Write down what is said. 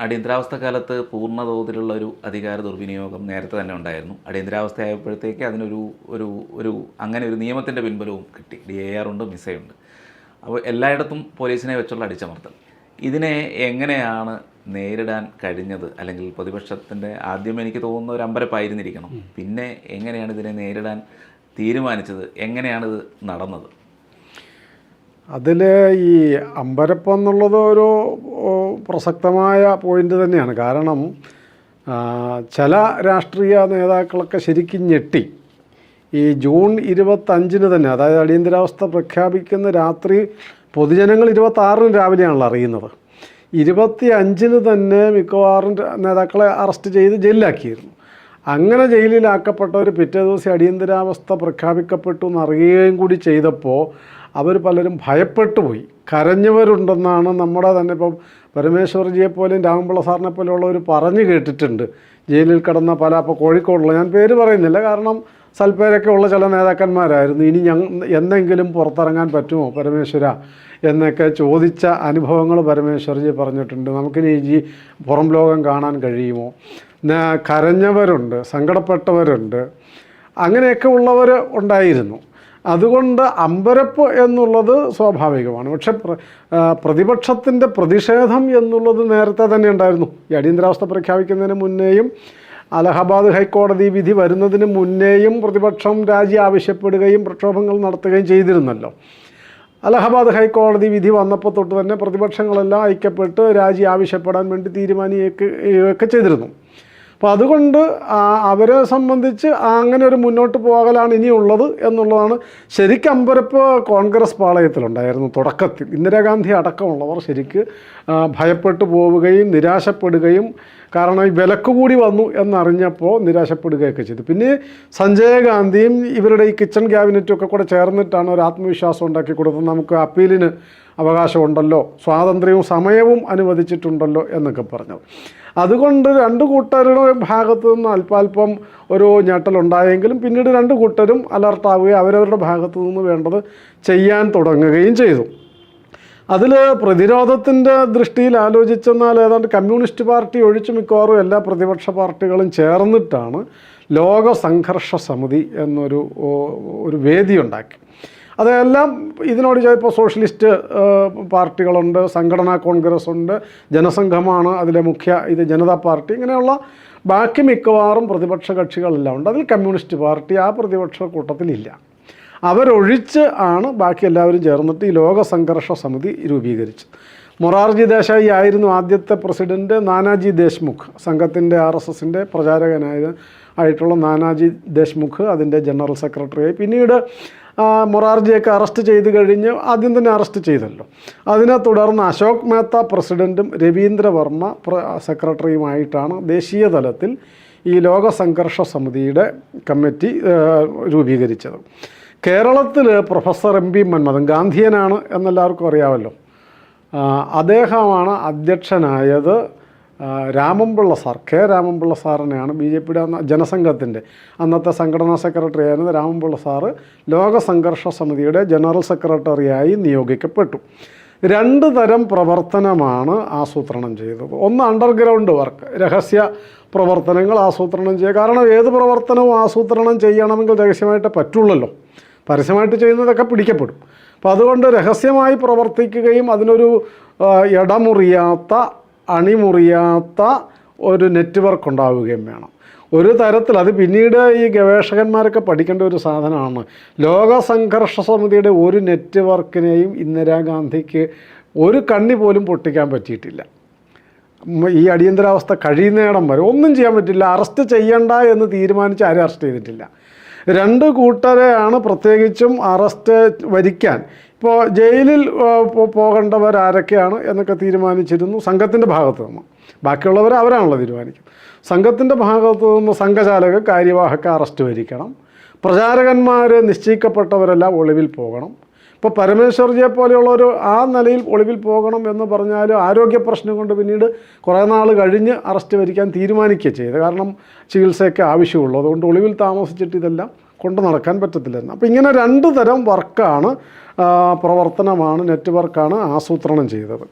അടിയന്തരാവസ്ഥ കാലത്ത് പൂർണ തോതിലുള്ള ഒരു അധികാര ദുർവിനിയോഗം നേരത്തെ തന്നെ ഉണ്ടായിരുന്നു. അടിയന്തരാവസ്ഥ ആയപ്പോഴത്തേക്ക് അതിനൊരു ഒരു ഒരു അങ്ങനെ ഒരു നിയമത്തിന്റെ പിൻബലവും കിട്ടി. ഡി എ ആർ ഉണ്ട് മിസയുണ്ട് അപ്പോൾ എല്ലായിടത്തും പോലീസിനെ വെച്ചുള്ള അടിച്ചമർത്തൽ. ഇതിനെ എങ്ങനെയാണ് നേരിടാൻ കഴിഞ്ഞത്? അല്ലെങ്കിൽ പ്രതിപക്ഷത്തിന്റെ ആദ്യം എനിക്ക് തോന്നുന്ന ഒരു അമ്പരപ്പായിരുന്നിരിക്കണം. പിന്നെ എങ്ങനെയാണ് ഇതിനെ നേരിടാൻ തീരുമാനിച്ചത്? എങ്ങനെയാണ് ഇത് നടന്നത്? അതിൽ ഈ അമ്പരപ്പം എന്നുള്ളത് ഒരു പ്രസക്തമായ പോയിന്റ് തന്നെയാണ്. കാരണം ചില രാഷ്ട്രീയ നേതാക്കളൊക്കെ ശരിക്കും ഞെട്ടി. ഈ ജൂൺ ഇരുപത്തഞ്ചിന് തന്നെ അതായത് അടിയന്തരാവസ്ഥ പ്രഖ്യാപിക്കുന്ന രാത്രി പൊതുജനങ്ങൾ ഇരുപത്താറിന് രാവിലെയാണല്ലോ അറിയുന്നത്. ഇരുപത്തി അഞ്ചിന് തന്നെ മിക്കവാറും നേതാക്കളെ അറസ്റ്റ് ചെയ്ത് ജയിലിലാക്കിയിരുന്നു. അങ്ങനെ ജയിലിലാക്കപ്പെട്ടവർ പിറ്റേ ദിവസം അടിയന്തരാവസ്ഥ പ്രഖ്യാപിക്കപ്പെട്ടു എന്നറിയുകയും കൂടി ചെയ്തപ്പോൾ അവർ പലരും ഭയപ്പെട്ടു പോയി കരഞ്ഞവരുണ്ടെന്നാണ് നമ്മുടെ തന്നെ ഇപ്പം പരമേശ്വർജിയെ പോലെയും സാറിനെ പോലെയുള്ളവർ പറഞ്ഞു കേട്ടിട്ടുണ്ട്. ജയിലിൽ കിടന്ന പല അപ്പോൾ കോഴിക്കോടുള്ള ഞാൻ പേര് പറയുന്നില്ല കാരണം സൽപ്പേരൊക്കെ ഉള്ള ചില നേതാക്കന്മാരായിരുന്നു. ഇനി ഞങ്ങൾ എന്തെങ്കിലും പുറത്തിറങ്ങാൻ പറ്റുമോ പരമേശ്വര എന്നൊക്കെ ചോദിച്ച അനുഭവങ്ങൾ പരമേശ്വർജി പറഞ്ഞിട്ടുണ്ട്. നമുക്കിനി ഈ പുറം ലോകം കാണാൻ കഴിയുമോ? കരഞ്ഞവരുണ്ട് സങ്കടപ്പെട്ടവരുണ്ട് അങ്ങനെയൊക്കെ ഉള്ളവർ ഉണ്ടായിരുന്നു. അതുകൊണ്ട് അമ്പരപ്പ് എന്നുള്ളത് സ്വാഭാവികമാണ്. പക്ഷെ പ്ര പ്രതിപക്ഷത്തിന്റെ പ്രതിഷേധം എന്നുള്ളത് നേരത്തെ തന്നെ ഉണ്ടായിരുന്നു. ഈ അടിയന്തരാവസ്ഥ പ്രഖ്യാപിക്കുന്നതിന് മുന്നേയും അലഹബാദ് ഹൈക്കോടതി വിധി വരുന്നതിന് മുന്നേയും പ്രതിപക്ഷം രാജി ആവശ്യപ്പെടുകയും പ്രക്ഷോഭങ്ങൾ നടത്തുകയും ചെയ്തിരുന്നല്ലോ. അലഹബാദ് ഹൈക്കോടതി വിധി വന്നപ്പോൾ തൊട്ട് തന്നെ പ്രതിപക്ഷങ്ങളെല്ലാം ഐക്യപ്പെട്ട് രാജി ആവശ്യപ്പെടാൻ വേണ്ടി തീരുമാനിക്കുകയൊക്കെ ചെയ്തിരുന്നു. അപ്പോൾ അതുകൊണ്ട് അവരെ സംബന്ധിച്ച് അങ്ങനെ ഒരു മുന്നോട്ട് പോകലാണ് ഇനിയുള്ളത് എന്നുള്ളതാണ്. ശരിക്കും അമ്പരപ്പ് കോൺഗ്രസ് പാളയത്തിലുണ്ടായിരുന്നു തുടക്കത്തിൽ. ഇന്ദിരാഗാന്ധി അടക്കമുള്ളവർ ശരിക്ക് ഭയപ്പെട്ടു പോവുകയും നിരാശപ്പെടുകയും കാരണം ഈ വിലക്ക് കൂടി വന്നു എന്നറിഞ്ഞപ്പോൾ നിരാശപ്പെടുകയൊക്കെ ചെയ്തു. പിന്നെ സഞ്ജയ് ഗാന്ധിയും ഇവരുടെ ഈ കിച്ചൺ ക്യാബിനറ്റും ഒക്കെ കൂടെ ചേർന്നിട്ടാണ് ഒരു ആത്മവിശ്വാസം ഉണ്ടാക്കി കൊടുത്തത്. നമുക്ക് അപ്പീലിന് അവകാശമുണ്ടല്ലോ സ്വാതന്ത്ര്യവും സമയവും അനുവദിച്ചിട്ടുണ്ടല്ലോ എന്നൊക്കെ പറഞ്ഞത് അതുകൊണ്ട് രണ്ട് കൂട്ടരുടെ ഭാഗത്തു നിന്ന് അല്പാൽപ്പം ഒരു ഞെട്ടലുണ്ടായെങ്കിലും പിന്നീട് രണ്ട് കൂട്ടരും അലർട്ടാവുകയും അവരവരുടെ ഭാഗത്തു നിന്ന് വേണ്ടത് ചെയ്യാൻ തുടങ്ങുകയും ചെയ്തു. അതിൽ പ്രതിരോധത്തിന്റെ ദൃഷ്ടിയിൽ ആലോചിച്ചെന്നാൽ ഏതാണ്ട് കമ്മ്യൂണിസ്റ്റ് പാർട്ടി ഒഴിച്ചു മിക്കവാറും എല്ലാ പ്രതിപക്ഷ പാർട്ടികളും ചേർന്നിട്ടാണ് ലോക സംഘർഷ സമിതി എന്നൊരു ഒരു വേദി ഉണ്ടാക്കി അതെല്ലാം ഇതിനോട് ഇപ്പോൾ സോഷ്യലിസ്റ്റ് പാർട്ടികളുണ്ട് സംഘടനാ കോൺഗ്രസ് ഉണ്ട് ജനസംഘമാണ് അതിലെ മുഖ്യ ഇത് ജനതാ പാർട്ടി ഇങ്ങനെയുള്ള ബാക്കി മിക്കവാറും പ്രതിപക്ഷ കക്ഷികളെല്ലാം ഉണ്ട്. അതിൽ കമ്മ്യൂണിസ്റ്റ് പാർട്ടി ആ പ്രതിപക്ഷ കൂട്ടത്തിലില്ല. അവരൊഴിച്ച് ആണ് ബാക്കി എല്ലാവരും ചേർന്നിട്ട് ഈ ലോക സംഘർഷ സമിതി രൂപീകരിച്ചത്. മൊറാർജി ദേശായി ആയിരുന്നു ആദ്യത്തെ പ്രസിഡന്റ് നാനാജി ദേശ്മുഖ്. സംഘത്തിന്റെ ആർ എസ് എസിന്റെ പ്രചാരകനായ ആയിട്ടുള്ള നാനാജി ദേശ്മുഖ് അതിന്റെ ജനറൽ സെക്രട്ടറിയായി. പിന്നീട് മൊറാർജിയൊക്കെ അറസ്റ്റ് ചെയ്ത് കഴിഞ്ഞ് ആദ്യം തന്നെ അറസ്റ്റ് ചെയ്തല്ലോ. അതിനെ തുടർന്ന് അശോക് മേത്ത പ്രസിഡന്റും രവീന്ദ്ര വർമ്മ സെക്രട്ടറിയുമായിട്ടാണ് ദേശീയ തലത്തിൽ ഈ ലോക സംഘർഷ സമിതിയുടെ കമ്മിറ്റി രൂപീകരിച്ചത്. കേരളത്തിൽ പ്രൊഫസർ എം പി മന്മഥൻ ഗാന്ധിയനാണ് എന്നെല്ലാവർക്കും അറിയാമല്ലോ. അദ്ദേഹമാണ് അധ്യക്ഷനായത് രാമൻപിള്ള സാർ കെ രാമൻപിള്ള സാറിനെയാണ് ബി ജെ പിയുടെ ജനസംഘത്തിന്റെ അന്നത്തെ സംഘടനാ സെക്രട്ടറി ആയിരുന്ന രാമൻപിള്ള സാറ് ലോക സംഘർഷ സമിതിയുടെ ജനറൽ സെക്രട്ടറിയായി നിയോഗിക്കപ്പെട്ടു. രണ്ട് തരം പ്രവർത്തനമാണ് ആസൂത്രണം ചെയ്തത്. ഒന്ന് അണ്ടർഗ്രൗണ്ട് വർക്ക് രഹസ്യ പ്രവർത്തനങ്ങൾ ആസൂത്രണം ചെയ്യുക. കാരണം ഏത് പ്രവർത്തനവും ആസൂത്രണം ചെയ്യണമെങ്കിൽ രഹസ്യമായിട്ട് പറ്റുള്ളല്ലോ. പരസ്യമായിട്ട് ചെയ്യുന്നതൊക്കെ പിടിക്കപ്പെടും. അപ്പോൾ അതുകൊണ്ട് രഹസ്യമായി പ്രവർത്തിക്കുകയും അതിനൊരു ഇടമുറിയാത്ത അണിമുറിയാത്ത ഒരു നെറ്റ്വർക്ക് ഉണ്ടാവുകയും വേണം. ഒരു തരത്തിൽ അത് പിന്നീട് ഈ ഗവേഷകന്മാരൊക്കെ പഠിക്കേണ്ട ഒരു സാധനമാണ്. ലോക സംഘർഷ സമിതിയുടെ ഒരു നെറ്റ്വർക്കിനെയും ഇന്ദിരാഗാന്ധിക്ക് ഒരു കണ്ണി പോലും പൊട്ടിക്കാൻ പറ്റിയിട്ടില്ല. ഈ അടിയന്തരാവസ്ഥ കഴിയുന്നിടം വരെ ഒന്നും ചെയ്യാൻ പറ്റില്ല. അറസ്റ്റ് ചെയ്യണ്ട എന്ന് തീരുമാനിച്ച് ആരും അറസ്റ്റ് ചെയ്തിട്ടില്ല. രണ്ട് കൂട്ടരെയാണ് പ്രത്യേകിച്ചും അറസ്റ്റ് വരിക്കാൻ. ഇപ്പോൾ ജയിലിൽ ആരൊക്കെയാണ് എന്നൊക്കെ തീരുമാനിച്ചിരുന്നു സംഘത്തിന്റെ ഭാഗത്ത് നിന്ന്. ബാക്കിയുള്ളവർ അവരാണല്ലോ തീരുമാനിക്കുന്നത് സംഘത്തിന്റെ ഭാഗത്ത് നിന്ന് സംഘചാലക കാര്യവാഹക അറസ്റ്റ് വരിക്കണം. പ്രചാരകന്മാർ നിശ്ചയിക്കപ്പെട്ടവരെല്ലാം ഒളിവിൽ പോകണം. ഇപ്പോൾ പരമേശ്വർജിയെ പോലെയുള്ളൊരു ആ നിലയിൽ ഒളിവിൽ പോകണം എന്ന് പറഞ്ഞാൽ ആരോഗ്യ പ്രശ്നം കൊണ്ട് പിന്നീട് കുറേ നാൾ കഴിഞ്ഞ് അറസ്റ്റ് വരിക്കാൻ തീരുമാനിക്കുക ചെയ്ത് കാരണം ചികിത്സയൊക്കെ ആവശ്യമുള്ളൂ. അതുകൊണ്ട് ഒളിവിൽ താമസിച്ചിട്ട് ഇതെല്ലാം കൊണ്ട് നടക്കാൻ പറ്റത്തില്ലായിരുന്നു. അപ്പോൾ ഇങ്ങനെ രണ്ട് തരം വർക്കാണ് പ്രവർത്തനമാണ് നെറ്റ്വർക്കാണ് ആസൂത്രണം ചെയ്തത്.